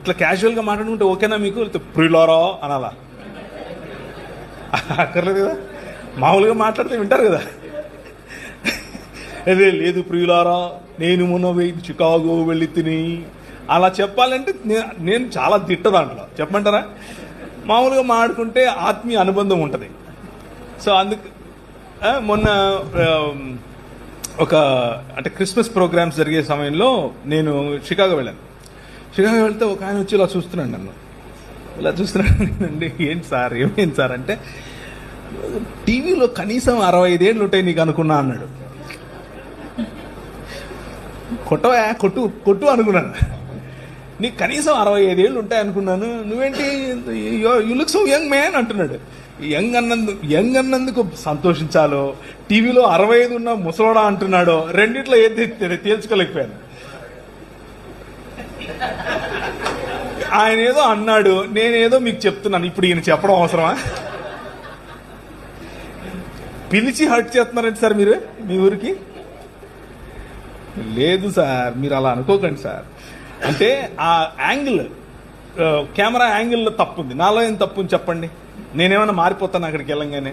ఇట్లా క్యాజువల్గా మాట్లాడుకుంటే ఓకేనా మీకు? ప్రియులారా అనాలా? అక్కర్లేదు కదా. మామూలుగా మాట్లాడితే వింటారు కదా. అదే లేదు ప్రియులారా నేను మొన్న చికాగో వెళ్ళి తిని. అలా చెప్పాలంటే నేను చాలా తిట్ట దాంట్లో. చెప్పమంటారా? మామూలుగా మాట్లాడుకుంటే ఆత్మీయ అనుబంధం ఉంటుంది. సో అందుకు మొన్న ఒక అంటే క్రిస్మస్ ప్రోగ్రామ్స్ జరిగే సమయంలో నేను చికాగో వెళ్ళాను. షికాగో వెళ్తే ఒక ఆయన వచ్చి ఇలా చూస్తున్నాడు నన్ను. ఇలా చూస్తున్నాడు అండి ఏంటి సార్ ఏమేంటి సార్ అంటే టీవీలో కనీసం అరవై ఐదేళ్ళు ఉంటాయి నీకు అనుకున్నా అన్నాడు. కొట్టవా? కొట్టు కొట్టు అనుకున్నాను. నీకు కనీసం అరవై ఐదేళ్ళు ఉంటాయి అనుకున్నాను. నువ్వేంటి? You look so young man అంటున్నాడు. యంగ్ అన్నందు యంగ్ అన్నందుకు సంతోషించాలో? టీవీలో అరవై ఐదు ఉన్న ముసలోడా అంటున్నాడో? రెండిట్లో ఏది తేల్చుకోలేకపోయాను. ఆయన ఏదో అన్నాడు నేనేదో మీకు చెప్తున్నాను. ఇప్పుడు ఈయన చెప్పడం అవసరమా? పిలిచి హర్ట్ చేస్తున్నారండి సార్ మీరు మీ ఊరికి? లేదు సార్ మీరు అలా అనుకోకండి సార్. అంటే ఆ యాంగిల్ కెమెరా యాంగిల్లో తప్పు ఉంది నాలో ఏం తప్పు ఉంది చెప్పండి. నేనేమైనా మారిపోతాను అక్కడికి వెళ్ళంగానే?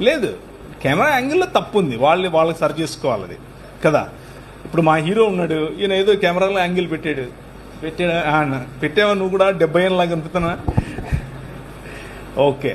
లేదు కెమెరా యాంగిల్లో తప్పు ఉంది వాళ్ళు వాళ్ళకి సరి చేసుకోవాలి అది. కదా? ఇప్పుడు మా హీరో ఉన్నాడు ఈయన ఏదో కెమెరాలో యాంగిల్ పెట్టాడు. పెట్టా పెట్టావా? నువ్వు కూడా డెబ్బై ఏళ్ళ లాగా అనుకుతున్నా ఓకే.